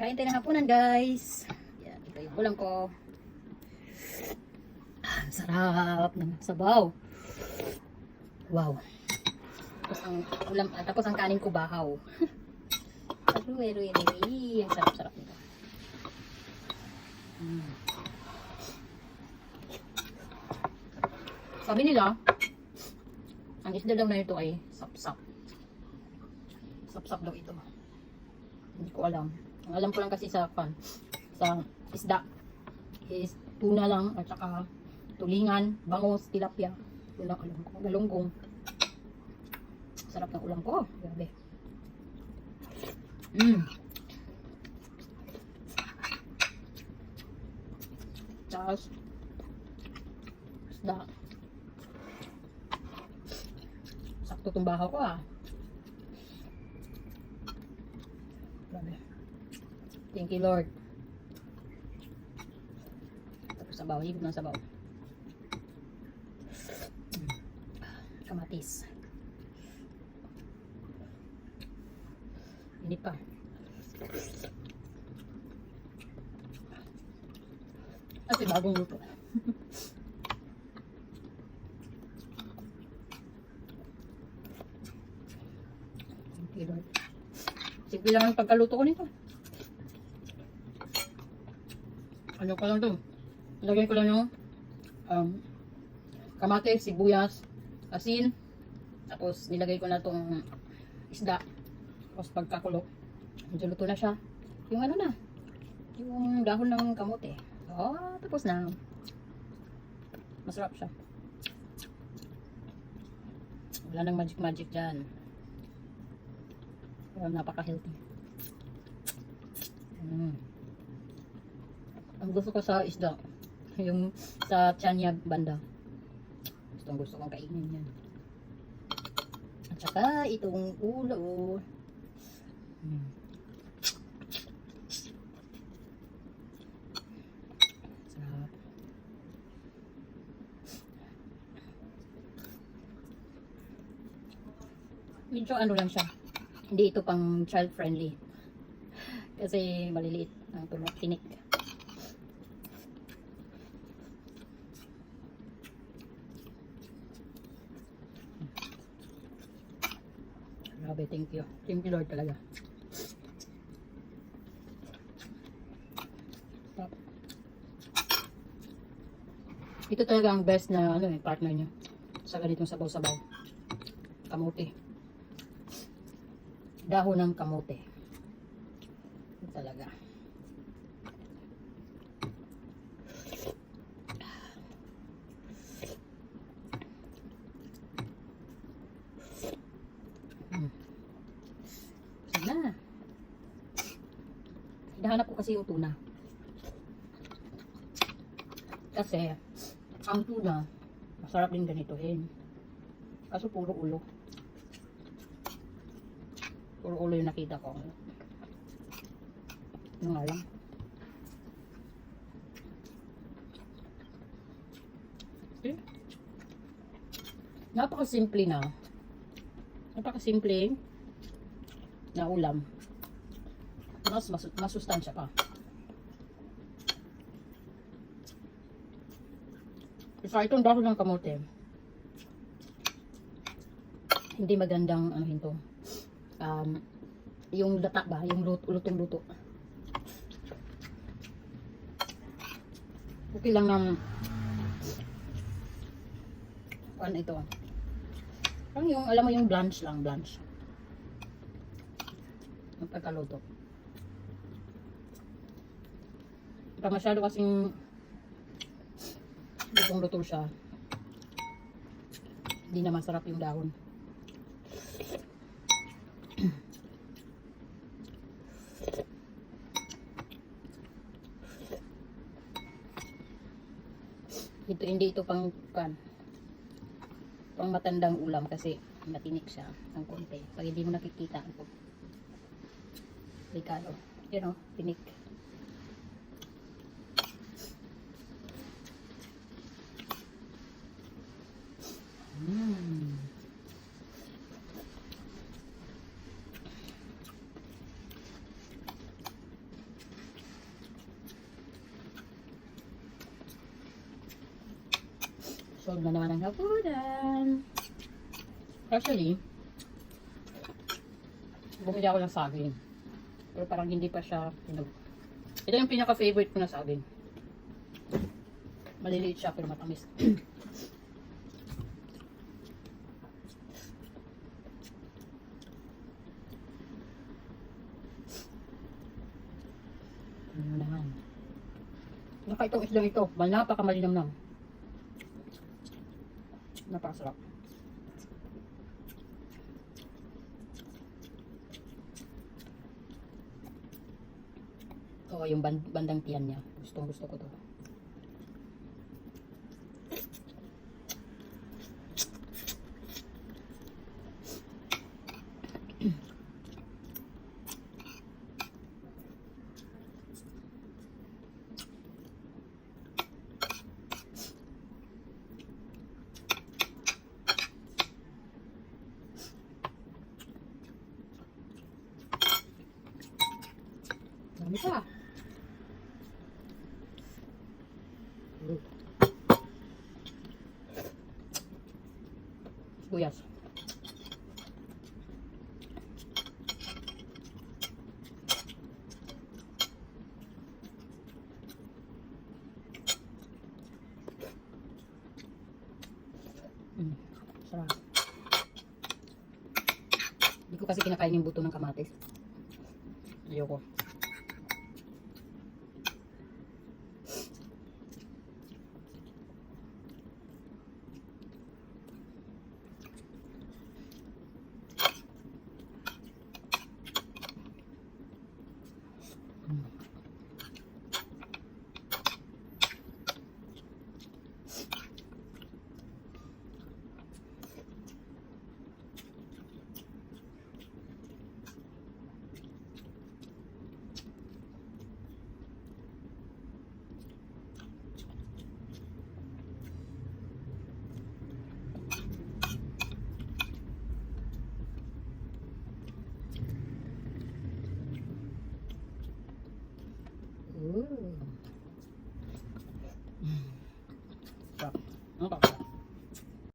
Kain tayo ng hapunan, guys. Yan, ito yung ulam ko. Ah, sarap ng sabaw. Wow. Tapos ang ulam, ah, tapos ang kanin ko bahaw. Ruwe, ruwe, ruwe. Ang sarap-sarap nito. Mm. Sabi nila, ang isda daw na ito ay sapsap. Sapsap daw ito. Hindi ko alam. Alam ko lang kasi sa pan, sa isda is tuna lang at saka tulingan, bangos, tilapia. Lang alam ko. Galunggong. Sarap ng ulam ko. Grabe. Mm. Tapos, isda. Sakto bahaw ko ah. Grabe. Thank you Lord. Tapos sabaw, higop ng sabaw. Kamatis. Init pa. At bagong luto. Thank you, Lord. Simple lang ang pagkaluto ko nito. Ano ko lang to? Lagyan ko lang yung um, kamatis, sibuyas, asin, tapos nilagay ko na tong isda. Tapos pagkakulo, medyo luto na siya. Yung ano na, yung dahon ng kamote. Oh, tapos na. Masarap siya. Wala nang magic-magic dyan. Pero napaka-healthy. Mm. Ang gusto ko sa isda, yung sa Chanya banda. Gustong gusto kong kainin yan. At saka itong ulo. Mm. Sarap. Medyo ano lang siya. Hindi ito pang child friendly. Kasi maliliit ang tinik. Grabe, thank you. Thank you Lord talaga. Ito talaga ang best na ano eh, partner niya sa ganitong sabaw-sabaw. Kamote. Dahon ng kamote. Talaga. Mm. Sana. Hinahanap ko kasi yung tuna. Kasi, ang tuna, masarap din ganitohin. Kaso puro ulo. Puro ulo yung nakita ko. Ano nga lang. Eh? Napakasimple na. Napakasimple na ulam. Mas mas masustansya pa. Isa itong dahon ng kamote. Hindi magandang ano hinto. Um, yung lata ba, yung lut lutong luto. Okay lang ng ano ito. Parang yung, alam mo yung blanch lang, blanch. Yung pagkaluto. Pag masyado kasing lutong luto siya, hindi na masarap yung dahon. Ito hindi ito pang kan pang matandang ulam kasi matinik siya ng konti. Pag hindi mo nakikita. Delikado. You know, tinik. Mm. Huwag na naman ang hapunan. Actually, bumili ako ng saging. Pero parang hindi pa siya hinog. Ito yung pinaka-favorite ko na saging. Maliliit siya pero matamis. Ano naman. Naka itong islang ito. Mal napakamalinam lang. Napakasarap. Oo, yung band bandang tiyan niya. Gustong gusto ko to. Dami pa. Sibuyas. Mm, sarap. Hindi ko kasi kinakain yung buto ng kamatis. Ayoko.